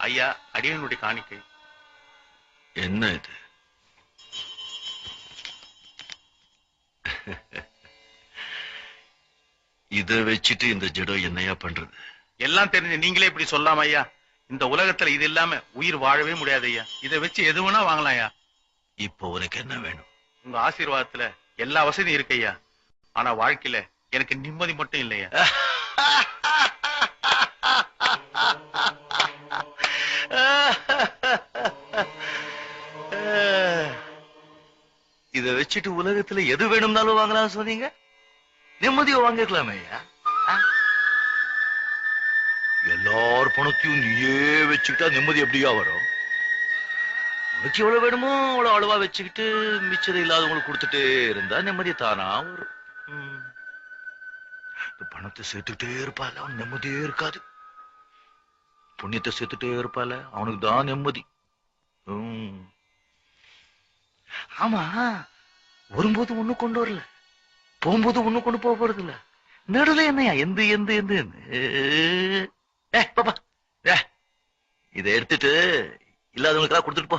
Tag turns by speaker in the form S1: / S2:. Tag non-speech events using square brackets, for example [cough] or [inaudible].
S1: ஐயா அடியனுடைய காணிக்கை.
S2: என்ன இது? இத வச்சுட்டு இந்த ஜடம் என்னையா பண்றது?
S1: எல்லாம் தெரிஞ்ச நீங்களே இப்படி சொல்லாம ஐயா இந்த உலகத்துல இது இல்லாம உயிர் வாழவே முடியாது ஐயா. இதை வச்சு எது வேணா வாங்கலாம் ஐயா.
S2: இப்போ உனக்கு என்ன வேணும்?
S1: உங்க ஆசீர்வாதத்துல எல்லா வசதியும் இருக்கு ஐயா. ஆனா வாழ்க்கையில எனக்கு நிம்மதி மட்டும் இல்லையா? [laughs]
S2: இத வச்சுட்டு உலகத்துல எது வேணும்னாலும் வாங்கலாம் சொன்னீங்க நிம்மதியை வாங்கிக்கலாமே எல்லார் பணத்தையும் நீயே வச்சுக்கிட்டா நிம்மதி எப்படியா வரும்? உனக்கு எவ்வளவு வேணுமோ அவ்வளவு அளவா வச்சுக்கிட்டு மிச்சதை இல்லாதவங்களுக்கு கொடுத்துட்டே இருந்தா நிம்மதி தானா வரும். இந்த பணத்தை சேர்த்துட்டே இருப்பா நிம்மதியே இருக்காது. புண்ணியத்தை சேர்த்துட்டே இருப்பால அவனுக்கு தான் நிம்மதி ஆமா வரும்போது ஒண்ணு கொண்டு வரல. போகும்போது ஒண்ணு கொண்டு போக போறது இல்ல நடுல என்னையா? எந்த எந்த எந்த ஏ பாப்பா. இதை எடுத்துட்டு இல்லாதவங்களுக்கெல்லாம் கொடுத்துட்டு போ.